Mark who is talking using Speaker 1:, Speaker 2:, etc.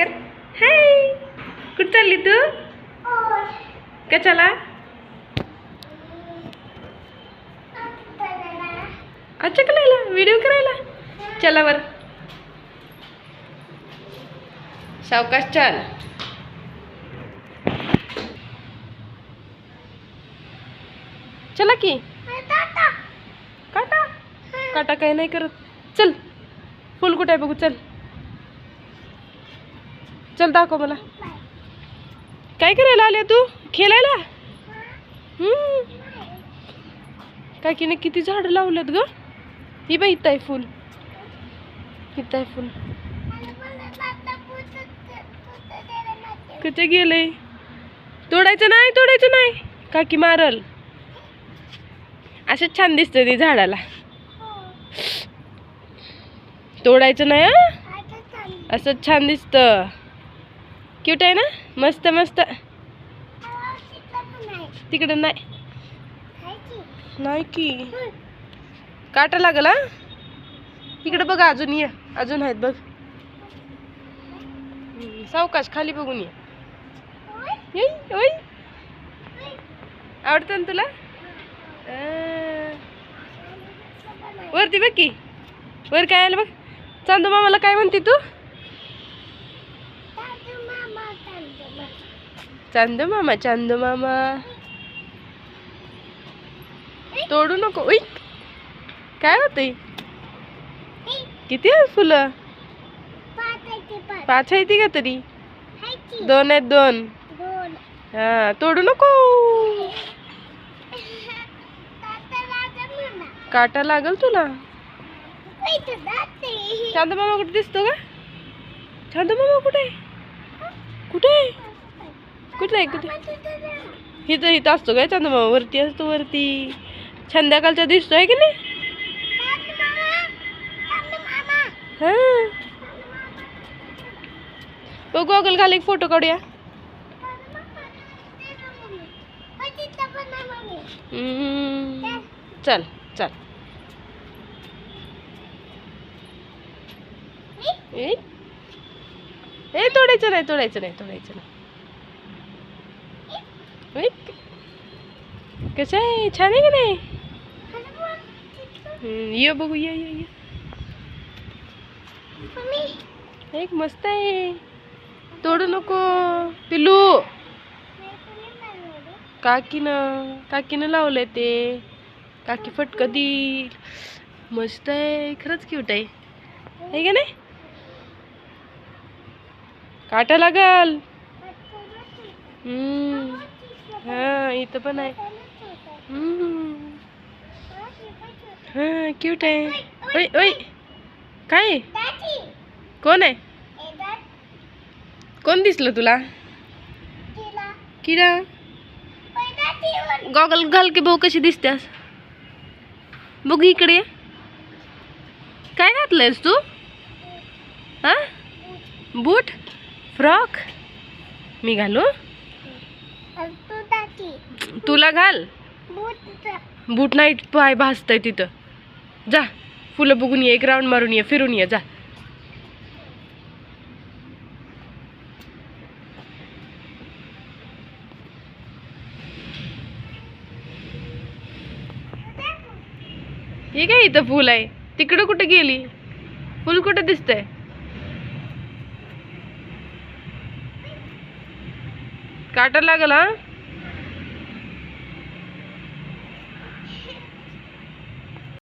Speaker 1: कर. हाय कुठं चालली तू? कशाला? अच्छा करायला व्हिडिओ करायला. चला बर. सावकाश चाल. चला की. काटा. काटा काही नाही करत. चल. फुल कुठे आहे बघू चल. चल दाखव मला. काय करायला आल्या तू? खेळायला? हम्म. काकीने किती झाडं लावलेत ग? ही बाई इथं आहे फुल. इथं आहे फुल. कुठे गेलंय? तोडायचं नाही तोडायचं नाही. काकी मारल. असं छान दिसतं ती झाडाला. तोडायचं नाही हं? असं छान दिसतं. क्यूट आहे ना? मस्त मस्त. तिकडं नाही. नाही की. काटा लागल हा? इकडे बघ अजून ये. अजून आहेत बघ. सावकाश खाली बघून ये. येई, ओय. आवडतं ना तुला? वरती बघ की. वर काय आलं बघ. चांदू मामाला काय म्हणते तू? चांदू मामा चांदू मामा तोडू नको. उई. काय होते किती आहेत फुलं? पाच आहे ती का तरी? दोन आहेत दोन. हा तोडू नको. काटा लागल तुला? चांदू मामा कुठे दिसतो का चांदू मामा कुठे? कुठे? आहे? कुठं आहे कुठे हिथं हिथं असतो काय चांदू मामा वरती असतो वरती. संध्याकाळचा दिसतोय की नाही? हा. बघ गॉगल घाल एक फोटो काढूया. चल चल. ए? ए, तोडायचं नाही तोडायचं नाही तोडायचं नाही. कसं आहे छान आहे का नाही ये बघू ये ये ये एक मस्त आहे तोडू नको पिलू काकीनं काकीनं लावलंय ते काकी फटक देईल मस्त आहे खरंच क्यूट आहे आहे का नाही काटा लागल हम्म. हा इथं पण आहे. हा क्यूट आहे. ओय ओय. काय? कोण आहे? कोण दिसलं तुला? किडा. गॉगल घाल की भाऊ कशी दिसतेस बघू इकडे. काय घातलंयस तू? हा? बूट? फ्रॉक? मी घालू? तुला घाल? बूट नाही पाय भासतंय तिथं. जा फुलं बघून ये एक राऊंड मारून ये फिरून ये जा. हे काय इथं फुल आहे? तिकडं कुठं गेली? फुल कुठं दिसतंय? काटा लागल हा?